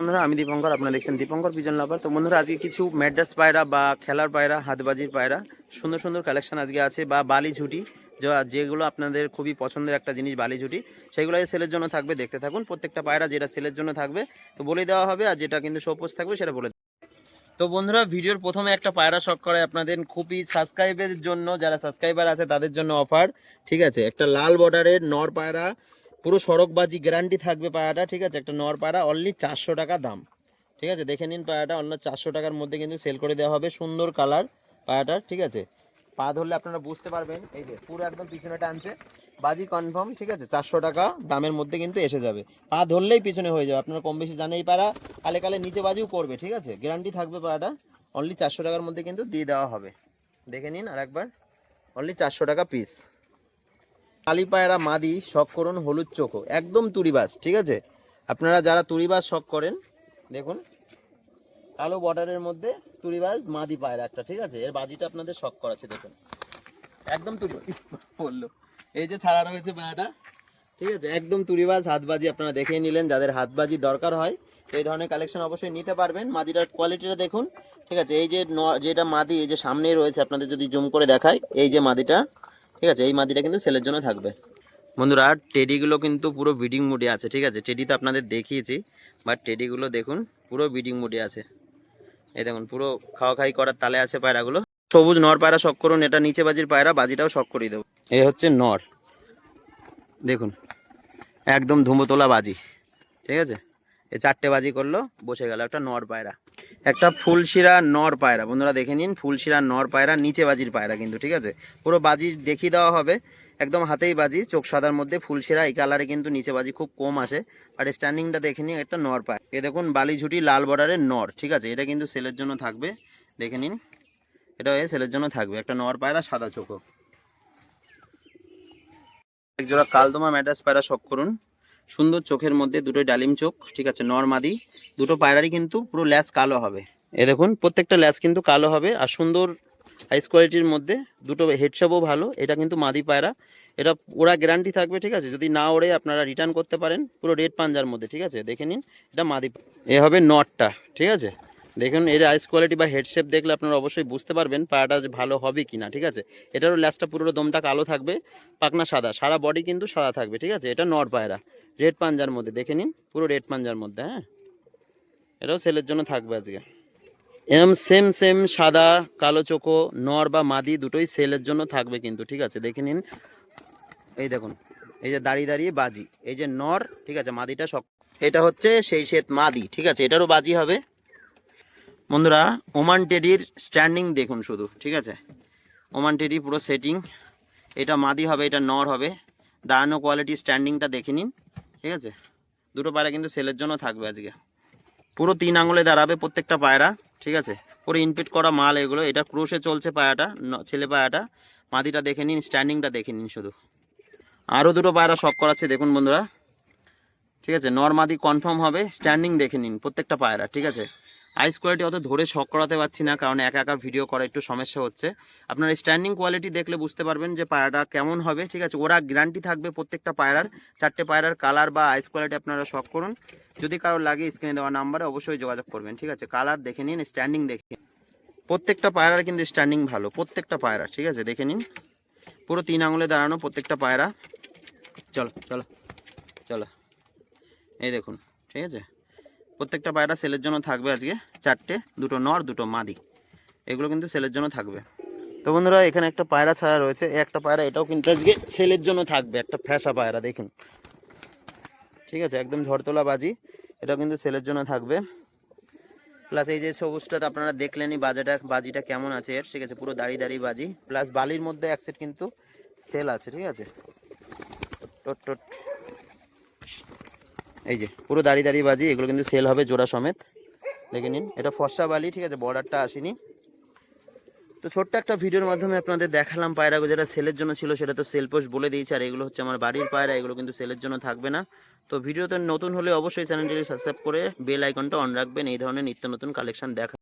বন্ধুরা, আমি দীপঙ্কর, আপনারা দেখছেন দীপঙ্কর পিজন লাভার তো বন্ধুরা, আজকে কিছু ম্যাড্রাস পায়রা বা খেলার পায়রা, হাতবাজির পায়রা, সুন্দর সুন্দর কালেকশন আজকে আছে, বা বালি ঝুটি যেগুলো আপনাদের খুবই পছন্দের একটা জিনিস, বালি ঝুটি। সেগুলো সেলের জন্য থাকবে, দেখতে থাকুন। প্রত্যেকটা পায়রা যেটা সেলের জন্য থাকবে, তো বলে দেওয়া হবে, আর যেটা কিন্তু শোপোজ থাকবে, সেটা বলে তো বন্ধুরা, ভিডিওর প্রথমে একটা পায়রা শখ করে আপনাদের খুবই সাবস্ক্রাইবের জন্য, যারা সাবস্ক্রাইবার আছে, তাদের জন্য অফার ঠিক আছে? একটা লাল বর্ডারের নর পায়রা পুরো সড়কবাজি গ্যারান্টি থাকবে পায়াটা, ঠিক আছে? একটা নর পায়রা অনলি চারশো টাকা দাম। ঠিক আছে? দেখে নিন পায়াটা, অন্য চারশো টাকার মধ্যে কিন্তু সেল করে দেওয়া হবে সুন্দর কালার পায়রাটার ঠিক আছে? পা ধরলে আপনারা বুঝতে পারবেন। এই যে, পুরো একদম পিছনে টানছে। বাজি কনফার্ম ঠিক আছে? চারশো টাকা দামের মধ্যে কিন্তু এসে যাবে। পা ধরলেই পিছনে হয়ে যাবে। আপনারা কম বেশি জানেই পারা, কালে কালে নিচে বাজিও করবে, ঠিক আছে? গ্যারান্টি থাকবে পায়রাটা অনলি চারশো টাকার মধ্যে কিন্তু দিয়ে দেওয়া হবে। দেখে নিন আর একবার অনলি চারশো টাকা পিস কালী পায়রা মাদি, শখ করুন, হলুদ চোখো, একদম তুড়িবাস ঠিক আছে? আপনারা যারা তুড়িবাস শখ করেন, দেখুন, কালো বর্ডারের মধ্যে তুড়িবাস মাদি পায়রা একটা, ঠিক আছে? এর বাজিটা আপনাদের শখ করাচ্ছে, দেখুন। একদম তুড়ি বলল। এই যে ছাড়া রয়েছে পায়রাটা, ঠিক আছে? একদম তুড়িবাজ হাতবাজি আপনারা দেখেই নিলেন, যাদের হাতবাজি দরকার হয়, এই ধরনের কালেকশন অবশ্যই নিতে পারবেন। মাদিটার কোয়ালিটিটা দেখুন, ঠিক আছে? এই যে যেটা মাদি, এই যে সামনেই রয়েছে, আপনাদের যদি জুম করে দেখায় এই যে মাদিটা ঠিক আছে? এই মাদিটা কিন্তু সেলের জন্য থাকবে। বন্ধুরা, টেডিগুলো কিন্তু পুরো ব্রিডিং মুডে আছে, ঠিক আছে? টেডি তো আপনাদের দেখিয়েছি বাট টেডিগুলো দেখুন, পুরো ব্রিডিং মুডে আছে। এই দেখুন, পুরো খাওয়া খাই করার তালে আছে পায়রাগুলো। সবুজ নর পায়রা শখ করুন, এটা নিচে বাজির পায়রা, বাজিটাও শখ করিয়ে দেবো। এই হচ্ছে নর। দেখুন, একদম ধুমোতোলা বাজি, ঠিক আছে? এই চারটে বাজি করল, বসে গেল একটা নর পায়রা। একটা ফুলশিরা নর পায়রা, বন্ধুরা দেখে নিন, ফুলশিরা নর পায়রা, নিচে বাজির পায়রা কিন্তু, ঠিক আছে? পুরো বাজি দেখিয়ে দেওয়া হবে, একদম হাতেই বাজি, চোখ সাদার মধ্যে ফুলশিরা, এই কালারে কিন্তু নিচে বাজি খুব কম আসে। আর স্ট্যান্ডিংটা দেখে নিন, একটা নর পায় এ দেখুন, বালি ঝুটি লাল বর্ডারের নর, ঠিক আছে? এটা কিন্তু সেলের জন্য থাকবে, দেখে নিন। এটা এ সেলের জন্য থাকবে, একটা নর পায়রা, সাদা চোখো একজোড়া কালদমা ম্যাটাস পায়রা শখ করুন। সুন্দর চোখের মধ্যে দুটো ডালিম চোখ, ঠিক আছে নরমাদি দুটো পায়রারই কিন্তু পুরো ল্যাস কালো হবে। এ দেখুন, প্রত্যেকটা ল্যাস কিন্তু কালো হবে আর সুন্দর হাইস কোয়ালিটির মধ্যে দুটো হেডশপও ভালো, এটা কিন্তু মাদি পায়রা। এটা ওরা গ্যারান্টি থাকবে, ঠিক আছে, যদি না ওড়ে আপনারা রিটার্ন করতে পারেন, পুরো রেড পাঞ্জার মধ্যে, ঠিক আছে, দেখে নিন, এটা মাদি এ হবে নটটা, ঠিক আছে। দেখুন, এর আইস কোয়ালিটি বা হেডশেপ দেখলে আপনারা অবশ্যই বুঝতে পারবেন পায়রাটা যে ভালো হবে কি না ঠিক আছে? এটারও ল্যাসটা পুরো দমটা কালো থাকবে পাকনা সাদা। সারা বডি কিন্তু সাদা থাকবে, ঠিক আছে? এটা নর পায়রা রেড পাঞ্জার মধ্যে, দেখে নিন, পুরো রেড পাঞ্জার মধ্যে হ্যাঁ? এটাও সেলের জন্য থাকবে আজকে। এরকম সেম সেম সাদা, কালো চোখো, নর বা মাদি দুটোই সেলের জন্য থাকবে কিন্তু, ঠিক আছে? দেখে নিন। এই দেখুন, এই যে দাঁড়িয়ে দাঁড়িয়ে বাজি, এই যে নর, ঠিক আছে? মাদিটা সব এটা হচ্ছে সেই শ্বেত মাদি, ঠিক আছে? এটারও বাজি হবে। বন্ধুরা ওমান টেডির স্ট্যান্ডিং দেখুন শুধু, ঠিক আছে? ওমান টেডি পুরো সেটিং এটা মাদি হবে, এটা নর হবে, দাঁড়ানো কোয়ালিটি স্ট্যান্ডিংটা দেখে নিন, ঠিক আছে? দুটো পায়রা কিন্তু সেলের জন্য থাকবে আজকে। পুরো তিন আঙুলে দাঁড়াবে প্রত্যেকটা পায়রা, ঠিক আছে? পুরো ইনপিট করা মাল এগুলো, এটা ক্রোশে চলছে পায়াটা ছেলে পায়াটা। মাদিটা দেখে নিন স্ট্যান্ডিংটা দেখে নিন শুধু। আরও দুটো পায়রা শখ করাচ্ছে, দেখুন বন্ধুরা। ঠিক আছে? নর্মাদি কনফার্ম হবে স্ট্যান্ডিং দেখে নিন প্রত্যেকটা পায়রা, ঠিক আছে? আইস কোয়ালিটি অত ধরে শখ করাতে পারছি না, কারণ একা একা ভিডিও করা একটু সমস্যা হচ্ছে। আপনার স্ট্যান্ডিং কোয়ালিটি দেখলে বুঝতে পারবেন যে পায়রাটা কেমন হবে, ঠিক আছে? ওরা গ্যারান্টি থাকবে প্রত্যেকটা পায়রার, চারটে পায়রার কালার বা আইস কোয়ালিটি আপনারা শখ করুন। যদি কারও লাগে স্ক্রিনে দেওয়া নাম্বারে অবশ্যই যোগাযোগ করবেন, ঠিক আছে? কালার দেখে নিন স্ট্যান্ডিং দেখে নিন। প্রত্যেকটা পায়রার কিন্তু স্ট্যান্ডিং ভালো, প্রত্যেকটা পায়রা, ঠিক আছে? দেখে নিন। পুরো তিন আঙুলে দাঁড়ানো প্রত্যেকটা পায়রা। চলো চলো চলো। এই দেখুন, ঠিক আছে? প্রত্যেকটা পায়রা সেলের জন্য থাকবে আজকে চারটে, দুটো নর, দুটো মাদি। এগুলো কিন্তু সেলের জন্য থাকবে। তো বন্ধুরা, এখানে একটা পায়রা ছাড়া রয়েছে। একটা পায়রা এটাও কিন্তু আজকে সেলের জন্য থাকবে, একটা ফ্যাসা পায়রা, দেখুন। ঠিক আছে, একদম ঝড়তলা বাজি, এটাও কিন্তু সেলের জন্য থাকবে। প্লাস এই যে সবুজটাতে আপনারা দেখলেনই বাজাটা, বাজিটা কেমন আছে এর। ঠিক আছে, পুরো দাঁড়িয়ে দাঁড়িয়ে বাজি। প্লাস বালির মধ্যে এক সেট কিন্তু সেল আছে, ঠিক আছে। টোট টোট। এই যে, পুরো দাঁড়িয়ে দাঁড়িয়ে বাজি এগুলো কিন্তু সেল হবে জোড়া সমেত। দেখে নিন, এটা ফর্সা বালি, ঠিক আছে বর্ডারটা আসেনি। তো ছোট্ট একটা ভিডিওর মাধ্যমে আপনাদের দেখালাম পায়রাগো যেটা সেলের জন্য ছিল, সেটা তো সেল পোস্ট বলে দিয়েছে, আর এগুলো হচ্ছে আমার বাড়ির পায়রা, এগুলো কিন্তু সেলের জন্য থাকবে না। তো ভিডিওতে নতুন হলে অবশ্যই চ্যানেলটি সাবস্ক্রাইব করে বেল আইকনটা অন রাখবেন, এই ধরনের নিত্য নতুন কালেকশন দেখা